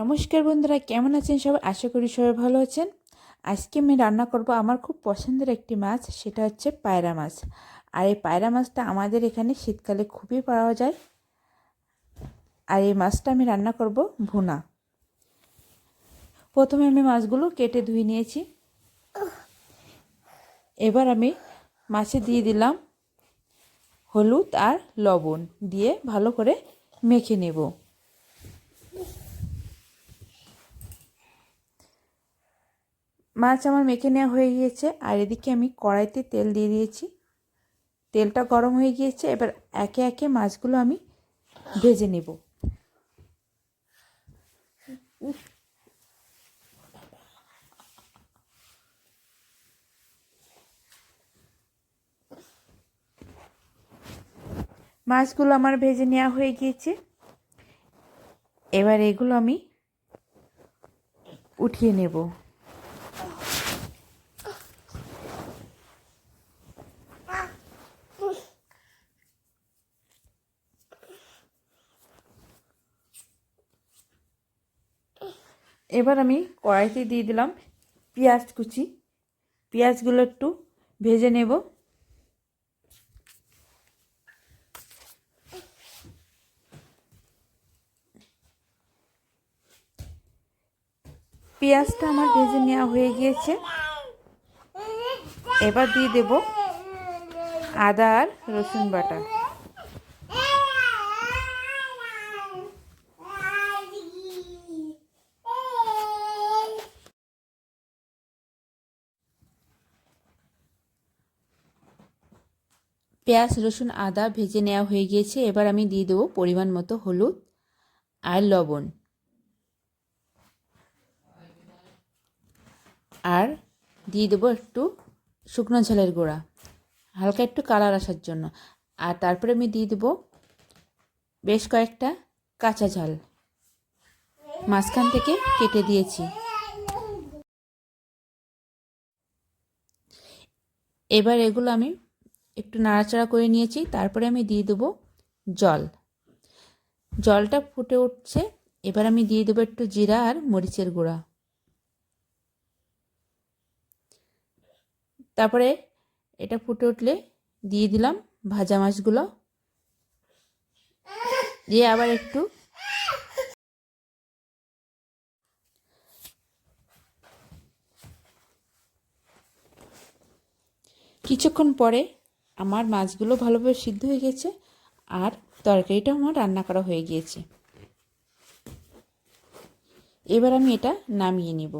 নমস্কার বন্ধুরা, কেমন আছেন সবাই? আশা করি সবাই ভালো আছেন। আজকে আমি রান্না করব আমার খুব পছন্দের একটি মাছ, সেটা হচ্ছে পায়রা মাছ। আর এই পায়রা মাছটা আমাদের এখানে শীতকালে খুবই পাওয়া যায়। আর এই মাছটা আমি রান্না করব ভুনা। প্রথমে আমি মাছগুলো কেটে ধুয়ে নিয়েছি। এবার আমি মাছে দিয়ে দিলাম হলুদ আর লবণ দিয়ে ভালো করে মেখে নেব। মাছ আমার মেখে নেওয়া হয়ে গিয়েছে, আর এদিকে আমি কড়াইতে তেল দিয়ে দিয়েছি। তেলটা গরম হয়ে গিয়েছে, এবার একে একে মাছগুলো আমি ভেজে নেব। মাছগুলো আমার ভেজে নেওয়া হয়ে গিয়েছে। এবার এগুলো আমি উঠিয়ে নেব। এবার আমি কড়াইতে দিয়ে দিলাম পেঁয়াজ কুচি। পেঁয়াজগুলো একটু ভেজে নেব। পেঁয়াজটা আমার ভেজে নেওয়া হয়ে গিয়েছে। এবার দিয়ে দেব আদা আর রসুন বাটা। পেঁয়াজ, রসুন, আদা ভেজে নেওয়া হয়ে গিয়েছে। এবার আমি দিয়ে দেবো পরিমাণ মতো হলুদ আর লবণ। আর দিয়ে দেবো একটু শুকনো ঝালের গুঁড়া, হালকা একটু কালার আসার জন্য। আর তারপরে আমি দিয়ে দেবো বেশ কয়েকটা কাঁচা ঝাল। মাঝখান থেকে কেটে দিয়েছি। এবার এগুলো আমি একটু নাড়াচাড়া করে নিয়েছি, তারপরে আমি দিয়ে দেবো জল। জলটা ফুটে উঠছে, এবার আমি দিয়ে দেবো একটু জিরা আর মরিচের গুঁড়া। তারপরে এটা ফুটে উঠলে দিয়ে দিলাম ভাজা মাছগুলো। দিয়ে আবার একটু কিছুক্ষণ পরে আমার মাছগুলো ভালোভাবে সিদ্ধ হয়ে গেছে আর তরকারিটাও আমার রান্না করা হয়ে গিয়েছে। এবার আমি এটা নামিয়ে নিব।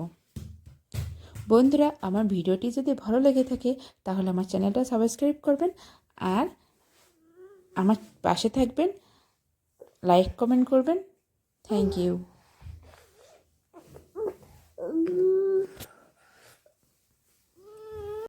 বন্ধুরা, আমার ভিডিওটি যদি ভালো লেগে থাকে, তাহলে আমার চ্যানেলটা সাবস্ক্রাইব করবেন আর আমার পাশে থাকবেন, লাইক, কমেন্ট করবেন। Thank you.